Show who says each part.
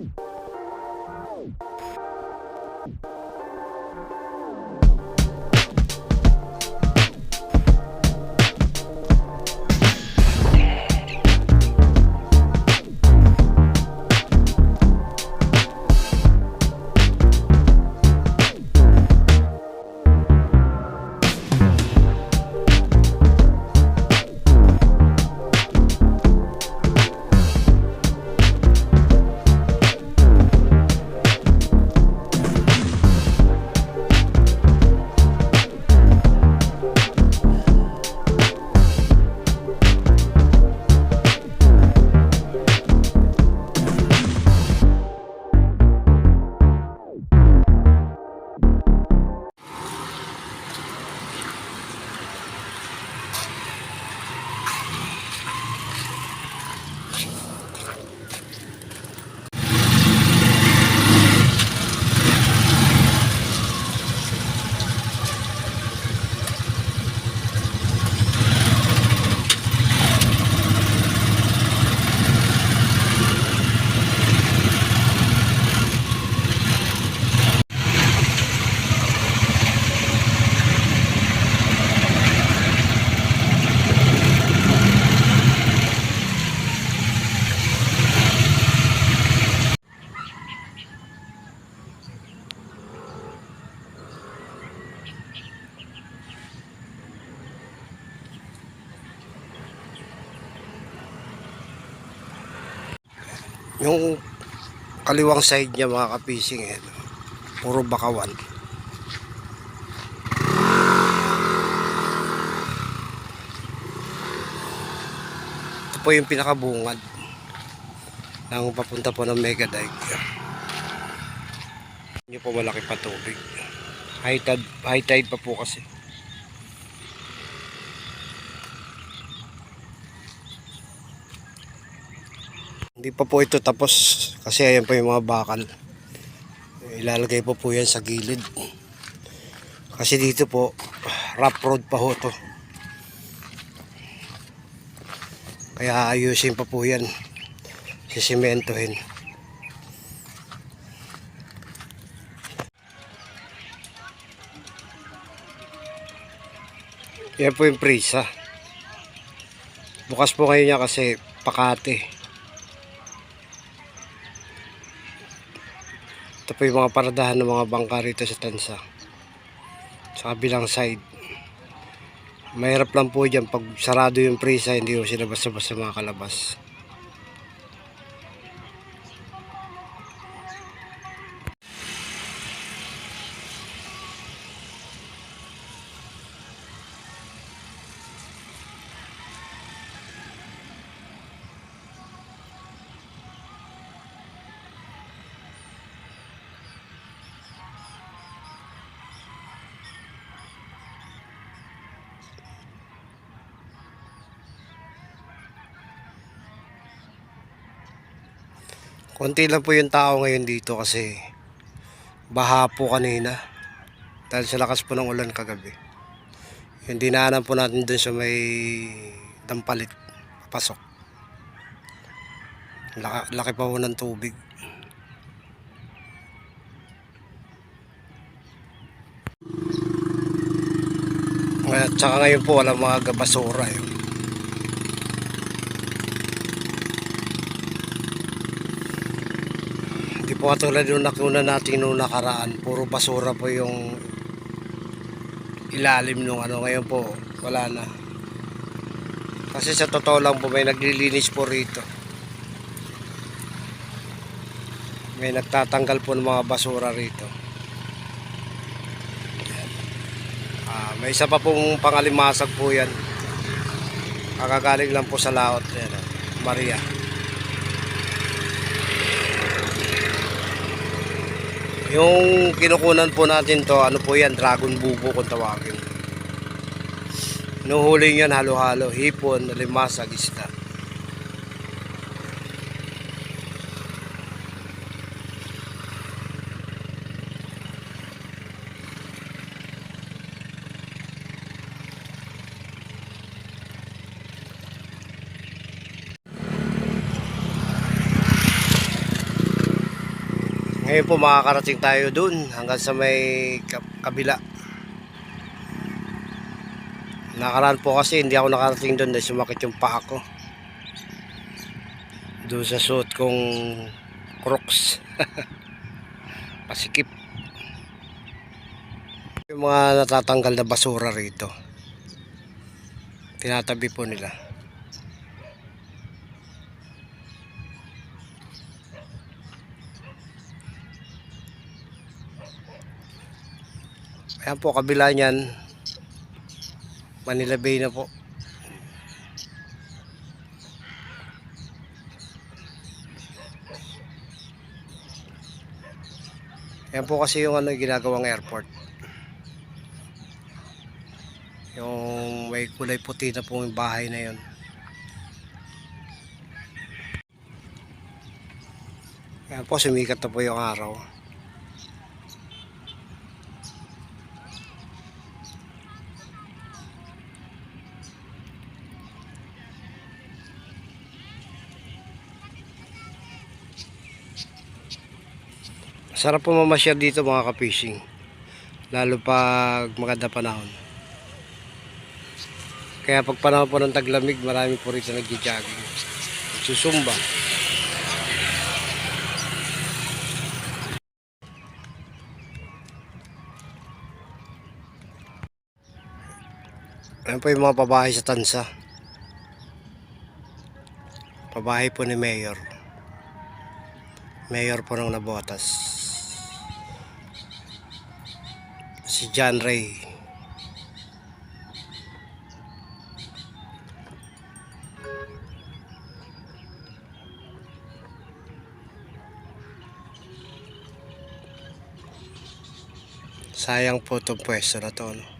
Speaker 1: you Yung kaliwang side niya mga kapising eh, puro bakawan. Ito po yung pinakabungad ng papunta po ng Mega Dike. Hindi po malaki pa tubig. High tide, high tide pa po kasi. Hindi pa po ito tapos kasi ayan po yung mga bakal. Ilalagay po po yan sa gilid. Kasi dito po, rough road pa ho to. Kaya ayusin pa po yan. Sisimentohin. Yan po yung prisa. Bukas po ngayon niya kasi pakate. Ito po yung mga paradahan ng mga bangka rito sa Tansa. Sa kabilang side. Mahirap lang po dyan pag sarado yung prisa, hindi ko sila basta-basta makakalabas. Konti lang po yung tao ngayon dito kasi baha po kanina. Dahil sa lakas po ng ulan kagabi. Yung dinaanan po natin dun sa may dampalit. Pasok. Laki, laki pa po ng tubig. At saka ngayon po walang mga basura. Eh. Hindi po katulad yung nakuna natin nung nakaraan. Puro basura po yung ilalim nung ano. Ngayon po, wala na. Kasi sa totoo lang po, may naglilinis po rito. May nagtatanggal po ng mga basura rito. Ah, may isa pa pong pangalimasag po yan. Kakagaling lang po sa laot. Yan, oh, Maria. Yung kinukunan po natin to, ano po yan, dragon bubo kung tawagin. Nuhuli yan halo-halo, hipon, limasag, isda. Ngayon po makakarating tayo dun hanggang sa may ka- kabila. Nakaraan po kasi hindi ako nakarating doon dahil sumakit yung paa ko. Doon sa suot kong crocs. Pasikip. Yung mga natatanggal na basura rito. Tinatabi po nila. Ayan po, kabila niyan. Manila Bay na po. Ayan po kasi yung ano ginagawang airport. Yung may kulay puti na po yung bahay na yun. Ayan po, sumikat na po yung araw. Sarap po mamasyal dito mga ka-fishing. Lalo pag maganda panahon. Kaya pag panahon po ng taglamig, marami po rito nagja-jogging. Susumba. Ayan po yung mga pabahay sa Tansa. Pabahay po ni Mayor. Mayor po ng Nabotas. Si John Ray. Sayang po itong pwesto na to. No?